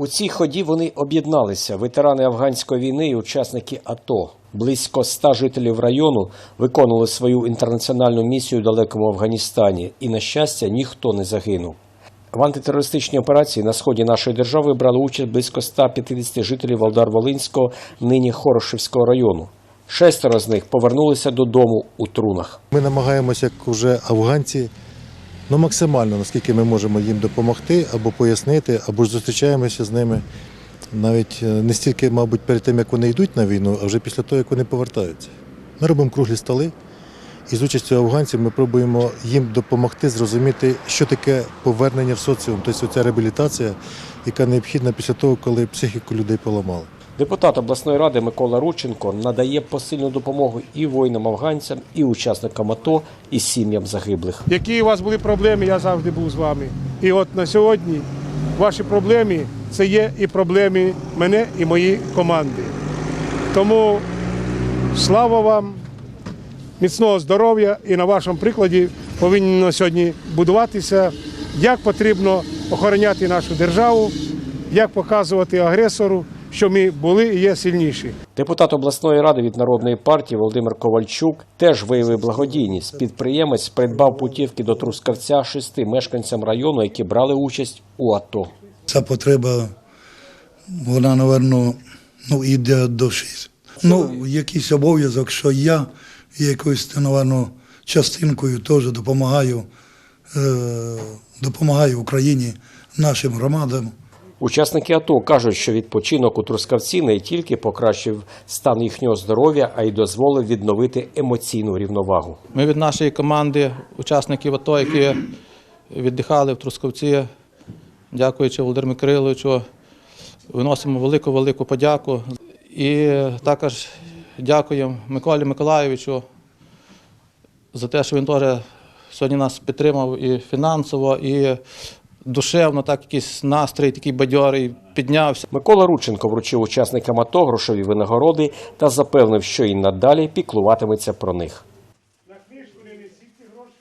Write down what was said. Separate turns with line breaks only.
У цій ході вони об'єдналися ветерани афганської війни і учасники АТО. Близько ста жителів району виконували свою інтернаціональну місію у далекому Афганістані, і на щастя ніхто не загинув. В антитерористичній операції на сході нашої держави брали участь близько 150 жителів Волдар-Волинського, нині Хорошівського району. Шестеро з них повернулися додому у трунах.
Ми намагаємося, як вже афганці, ну максимально, наскільки ми можемо їм допомогти або пояснити, або ж зустрічаємося з ними навіть е, не стільки, мабуть, перед тим, як вони йдуть на війну, а вже після того, як вони повертаються. Ми робимо круглі столи, і з участю афганців ми пробуємо їм допомогти зрозуміти, що таке повернення в соціум, тобто ця реабілітація, яка необхідна після того, коли психіку людей поламали.
Депутат обласної ради Микола Рученко надає посильну допомогу і воїнам-афганцям, і учасникам АТО, і сім'ям загиблих.
Які у вас були проблеми, я завжди був з вами. І от на сьогодні ваші проблеми це є і проблеми мене і моєї команди. Тому слава вам, міцного здоров'я і на вашому прикладі повинні на сьогодні будуватися, як потрібно охороняти нашу державу, як показувати агресору, що ми були і є сильніші.
Депутат обласної ради від народної партії Володимир Ковальчук теж виявив благодійність. Підприємець придбав путівки до Трускавця шести мешканцям району, які брали участь у АТО.
Ця потреба, вона, напевно, ну, йде до всіх. Ну, якийсь обов'язок, що я якоюсь, напевно, частинкою теж допомагаю, е, допомагаю Україні, нашим громадам.
Учасники АТО кажуть, що відпочинок у Трускавці не тільки покращив стан їхнього здоров'я, а й дозволив відновити емоційну рівновагу.
Ми від нашої команди, учасників АТО, які віддихали в Трускавці, дякуючи Володимиру Кириловичу, виносимо велику-велику подяку. І також дякуємо Миколі Миколайовичу за те, що він теж сьогодні нас підтримав і фінансово, і душевно, так якийсь настрій, такий бадьорий піднявся.
Микола Рученко вручив учасникам АТО грошові винагороди та запевнив, що і надалі піклуватиметься про них. На книжку не несіть гроші.